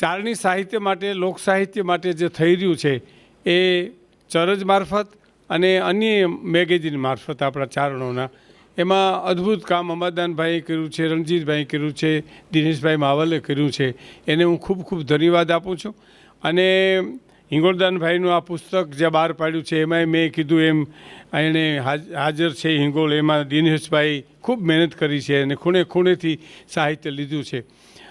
ચારણી સાહિત્ય માટે, લોક સાહિત્ય માટે જે થઈ રહ્યું છે, એ ચરજ મારફત અને અન્ય મેગેઝિન મારફત આપણા ચારણોના, એમાં અદ્ભુત કામ અમરદાનભાઈએ કર્યું છે, રણજીતભાઈએ કર્યું છે, દિનેશભાઈ માવલે કર્યું છે, એને હું ખૂબ ખૂબ ધન્યવાદ આપું છું. અને હિંગોળદાનભાઈનું આ પુસ્તક જે બહાર પાડ્યું છે, એમાંય મેં કીધું એમ, એણે હાજ- હાજર છે હિંગોળ, એમાં દિનેશભાઈ ખૂબ મહેનત કરી છે અને ખૂણે ખૂણેથી સાહિત્ય લીધું છે.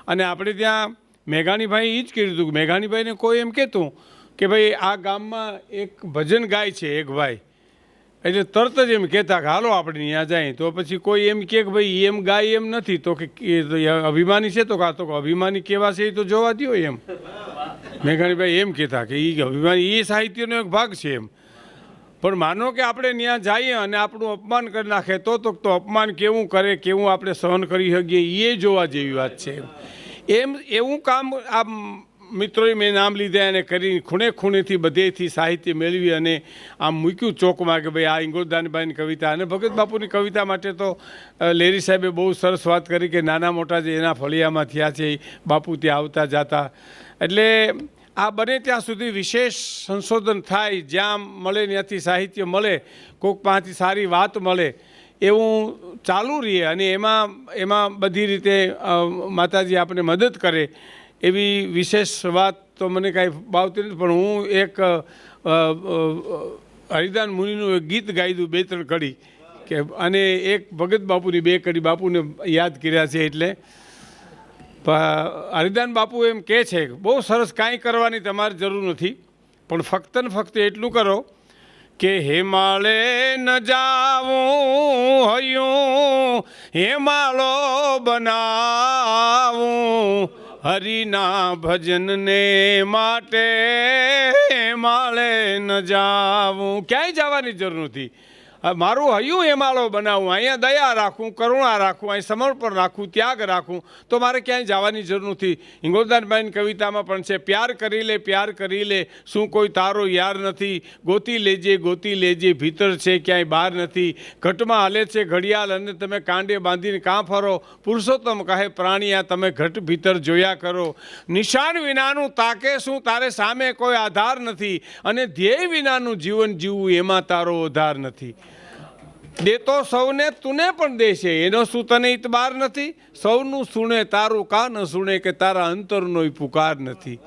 અને આપણે ત્યાં મેઘાણીભાઈ એ જ કીધું મેઘાણીભાઈને કોઈ એમ કહેતું કે ભાઈ આ ગામમાં એક ભજન ગાય છે એક ભાઈ. એટલે તરત જ એમ કહેતા કે હાલો આપણે ત્યાં જાય. તો પછી કોઈ એમ કહે કે ભાઈ એમ ગાય એમ નથી. તો કે તો અભિમાની છે તો કાં તો કે અભિમાની કેવા છે એ તો જોવા દ્યો એમ. મેઘાણીભાઈ એમ કહેતા કે એ અભિમાની એ સાહિત્યનો એક ભાગ છે એમ. પણ માનો કે આપણે ત્યાં જઈએ અને આપણું અપમાન કરી નાખે, તો તો તો અપમાન કેવું કરે, કેવું આપણે સહન કરી શકીએ એ જોવા જેવી વાત છે એમ, એવું કામ આ મિત્રોએ મેં નામ લીધા અને કરી ખૂણે ખૂણેથી બધેથી સાહિત્ય મેળવી અને આમ મૂક્યું ચોકમાં કે ભાઈ આ ઇંગોદાનીબાઈની કવિતા અને ભગત બાપુની કવિતા માટે તો લેરી સાહેબે બહુ સરસ વાત કરી કે નાના મોટા જે એના ફળિયામાં થયા છે બાપુ ત્યાં આવતા જાતા. એટલે આ બને ત્યાં સુધી વિશેષ સંશોધન થાય, જ્યાં મળે ત્યાંથી સાહિત્ય મળે કોઈક પાસેથી સારી વાત મળે એવું ચાલુ રહીએ અને એમાં એમાં બધી રીતે માતાજી આપણે મદદ કરે એવી વિશેષ વાત તો મને કાંઈ ભાવતી નથી, પણ હું એક હરિદાન મુનિનું એક ગીત ગાઈ દઉં બે ત્રણ કડી કે, અને એક ભગત બાપુની બે કડી બાપુને યાદ કર્યા છે એટલે. હરિદાન બાપુ એમ કહે છે બહુ સરસ કાંઈ કરવાની તમારે જરૂર નથી, પણ ફક્ત ને ફક્ત એટલું કરો કે હિમાલે ન જાવું હયું હિમાલો બનાવું. હરિના ભજનને માટે માળે ન જાવું. ક્યાંય જવાની જરૂર નથી. મારું હયું હેમાળો બનાવું, અહીંયા દયા રાખું, કરુણા રાખું, અહીં સમર્પણ રાખું, ત્યાગ રાખું, તો મારે ક્યાંય જવાની જરૂર નથી. હિંગોલદાનભાઈની કવિતામાં પણ છે, પ્યાર કરી લે, પ્યાર કરી લે, શું કોઈ તારો યાર નથી? ગોતી લેજે ગોતી લેજે, ભીતર છે, ક્યાંય બહાર નથી. ઘટમાં હાલે છે, ઘડિયાળ અને તમે કાંડે બાંધીને કાં ફરો? પુરુષોત્તમ કહે પ્રાણીયા તમે ઘટ ભીતર જોયા કરો. નિશાન વિનાનું તાકે શું? તારે સામે કોઈ આધાર નથી. અને ધ્યેય વિનાનું જીવન જીવવું એમાં તારો આધાર નથી. દેતો સૌને તુને પણ દેશે એનો શું તને ઇતબાર નથી? સૌનું સુણે તારું કાન સુણે કે તારા અંતરનો પુકાર નથી.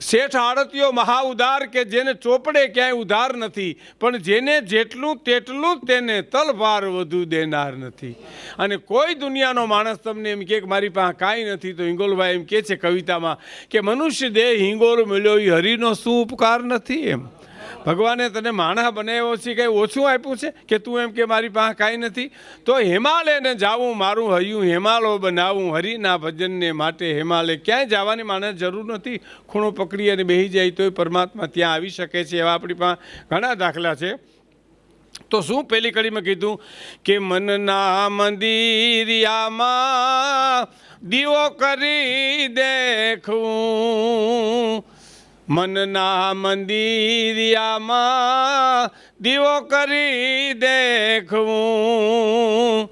શેઠ આડતીઓ મહા ઉદાર કે જેને ચોપડે ક્યાંય ઉધાર નથી, પણ જેને જેટલું તેટલું તેને તલભાર વધુ દેનાર નથી. અને કોઈ દુનિયાનો માણસ તમને એમ કે મારી પાસે કાંઈ નથી, તો હિંગોલભાઈ એમ કહે છે કવિતામાં કે મનુષ્ય દેહ હિંગોલ મળ્યો એ હરિનો શું ઉપકાર નથી એમ? ભગવાને તને માણસ બનાવ્યો છે, કંઈ ઓછું આપ્યું છે કે તું એમ કે મારી પાસે કાંઈ નથી? તો હિમાલયને જાવું, મારું હૈયું હિમાલો બનાવું, હરિના ભજનને માટે હિમાલય. ક્યાંય જવાની માણસ જરૂર નથી. ખૂણો પકડી અને બેસી જાય તોય પરમાત્મા ત્યાં આવી શકે છે એવા આપણી પાસે ઘણા દાખલા છે. તો શું પહેલી કડીમાં કીધું કે મનના મંદિરિયામાં દીવો કરી દેખું. મનના મંદિરિયામાં દીવો કરી દેખવું.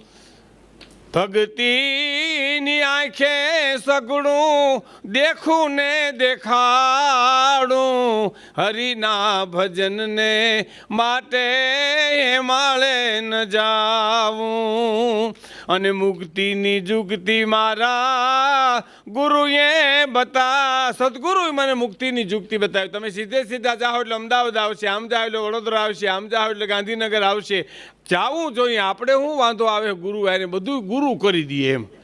ભક્તિની આંખે સગડું દેખું ને દેખાડું. હરિના ભજનને માટે માળે ન જાવું. અને મુક્તિની જુગતિ મારા ગુરુએ બતા, સદગુરુએ મને મુક્તિની જુગતિ બતાવી. તમે સીધે સીધા જાઓ એટલે અમદાવાદ આવશે, આમ જાઓ એટલે વડોદરા આવશે, આમ જાઓ એટલે ગાંધીનગર આવશે. જાવું જોઈએ, આપણે શું વાંધો આવે, ગુરુ આને બધું ગુરુ કરી દઈએ એમ.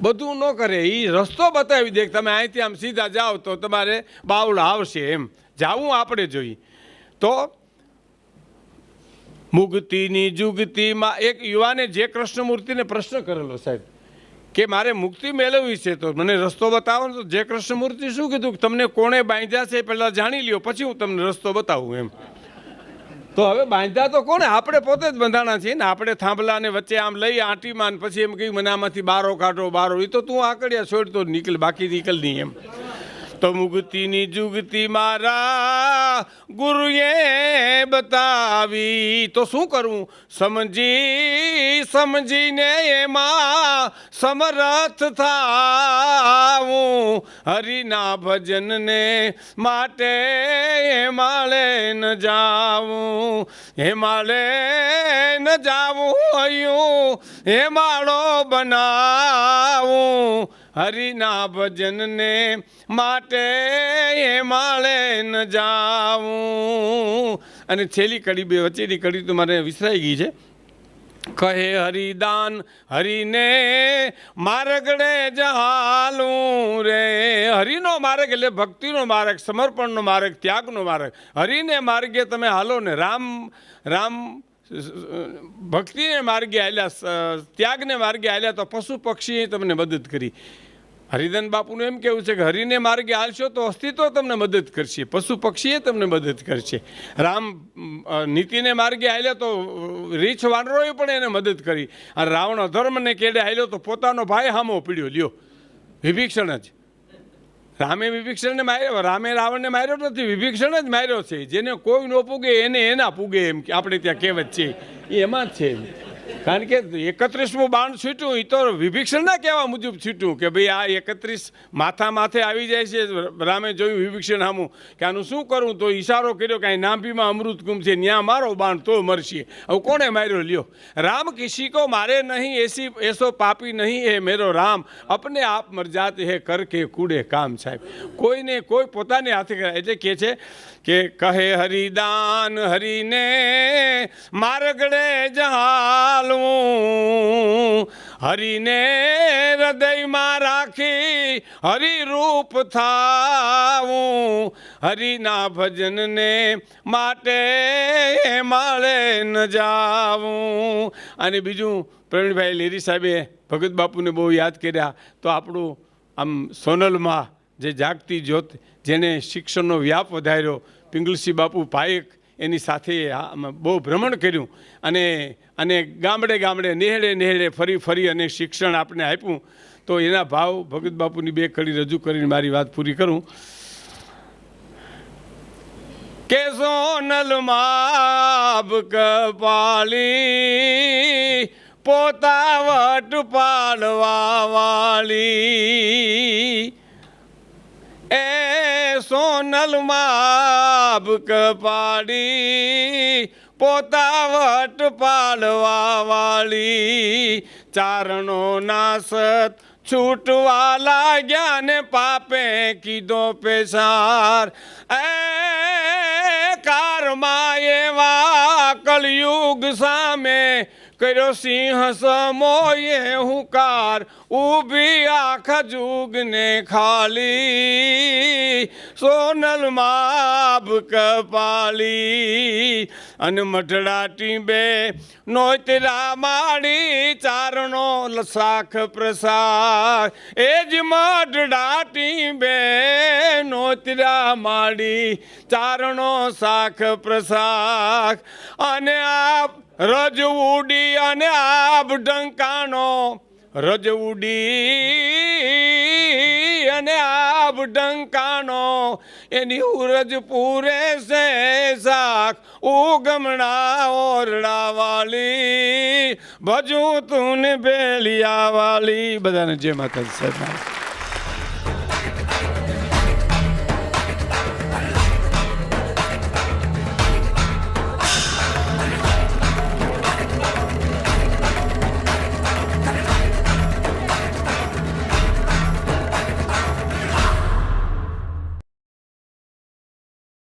બધું ન કરે એ રસ્તો બતાવી દે તમે અહીંથી આમ સીધા જાઓ તો તમારે બાવળ આવશે એમ. જાવું આપણે જોઈએ તો મુક્તિની જુગતિમાં એક યુવાને જે કૃષ્ણમૂર્તિને પ્રશ્ન કરેલો સાહેબ, કે મારે મુક્તિ મેળવવી છે તો મને રસ્તો બતાવો તો જે કૃષ્ણમૂર્તિ શું કીધું તમને કોણે બાંધ્યા છે એ પહેલાં જાણી લ્યો, પછી હું તમને રસ્તો બતાવું એમ. તો હવે બાંધતા તો કોને આપણે પોતે જ બંધાણા છીએ ને, આપણે થાંભલાને વચ્ચે આમ લઈ આંટીમાં ને પછી એમ કહ્યું, મને આમાંથી બારો કાઢો, બારો. એ તો તું આકડિયા છોડ તો નીકળ, બાકી નીકળ નહીં એમ. તો મુક્તિની જુગતી મારા ગુરુએ બતાવી. તો શું કરવું સમજી, સમજીને એમાં સમરથ થાવું હરિના ભજનને માટે હિમાલે ન જાવું, હિમાલે ન જાવું અયું હિમાળો બનાવું. હરિના ભજનને માટે હિમાલય ન જાવું. અને છેલ્લી કડી બે વચ્ચેની કડી તો મારે વિસરાઈ ગઈ છે. કહે હરિદાન, હરિને માર્ગડે જહાલું રે. હરિનો માર્ગ એટલે ભક્તિનો માર્ગ, સમર્પણનો માર્ગ, ત્યાગનો માર્ગ. હરિને માર્ગે તમે હાલો ને, રામ રામ, ભક્તિને માર્ગે આલ્યા ત્યાગને માર્ગે આલ્યા તો પશુ પક્ષીએ તમને મદદ કરી. હરિધન બાપુનું એમ કેવું છે કે હરિને માર્ગે હાલશો તો અસ્તિત્વ તમને મદદ કરશે, પશુ પક્ષીએ તમને મદદ કરશે. રામ નીતિને માર્ગે આવ્યો તો રીછ વાનરોએ પણ એને મદદ કરી. અને રાવણ અધર્મને કેડે હાલ્યો તો પોતાનો ભાઈ હામો પીડ્યો, લ્યો. વિભીક્ષણ જ. રામે વિભીક્ષણને માર્યો, રામે રાવણને માર્યો નથી, વિભીક્ષણ જ માર્યો છે. જેને કોઈ ન પૂગે એને એના પૂગે એમ કે આપણે ત્યાં કહેવત છે. એ એમાં જ છે. કારણ કે એકત્રીસમું બાણ છૂટ્યું એ તો વિભીક્ષણના કહેવા મુજબ છૂટ્યું કે ભાઈ આ એકત્રીસ માથા માથે આવી જાય છે, રામે જોયું વિભીક્ષણ સામું કે આનું શું કરવું તો ઈશારો કર્યો કે અહીં નાભીમાં અમૃત કુંભ છે, ન્યા મારો બાણ તો મરશે. હવે કોણે માર્યો લ્યો? રામ કિસી કો મારે નહીં, એસી, એસો પાપી નહીં હે મેરો રામ. અપને આપ મરજાત હે, કર કે કૂડે કામ સાહેબ. કોઈને કોઈ પોતાને હાથે કરે. એટલે કે છે કે કહે હરિદાન હરિને, મારગડે જહાલું હરિને હૃદયમાં રાખી હરિરૂપ થાવું. હરિના ભજનને માટે માળે ન જાવું. અને બીજું, પ્રવીણભાઈ લેરી સાહેબે ભગત બાપુને બહુ યાદ કર્યા, તો આપણું આમ સોનલમાં જે જાગતી જ્યોત, જેને શિક્ષણનો વ્યાપ વધાર્યો, પિંગલસિંહ બાપુ પાયક એની સાથે બહુ ભ્રમણ કર્યું અને અને ગામડે ગામડે નેહડે નેહડે ફરી ફરી અને શિક્ષણ આપણે આપ્યું. તો એના ભાવ ભગત બાપુની બે કડી રજૂ કરીને મારી વાત પૂરી કરું. કે સોનલ માબ કપાલી પોતા વટ પાડવા વાળી. એ સોનલ માબ કપાડી પોતા વટ પાડવા વાળી ચારણો નાસત છૂટવા લાગ્યા ને પાપે કીધો પેશાર એ કારમાં એવા કલયુગ સામે કર્યો સિંહ સમોયે હુંકાર, ઊભી આખા જુગને ખાલી. સોનલ માપ કપાલી, અને મઢડા ટીંબે નોતરા માડી ચારણો લસાખ પ્રસાદ. એ જ મઢડા ટીંબે નોતરા માડી ચારણો શાખ પ્રસાદ. અને આપ રજ ઉડી અને આભ ડંકાનો રજ ઉડી અને આભ ડંકાનો એની ઉરજ પૂરે છે શાક, ઉગમણા ઓરડા વાલી ભજું તું બેલિયા વાલી બધાને જે માતા સાહેબ.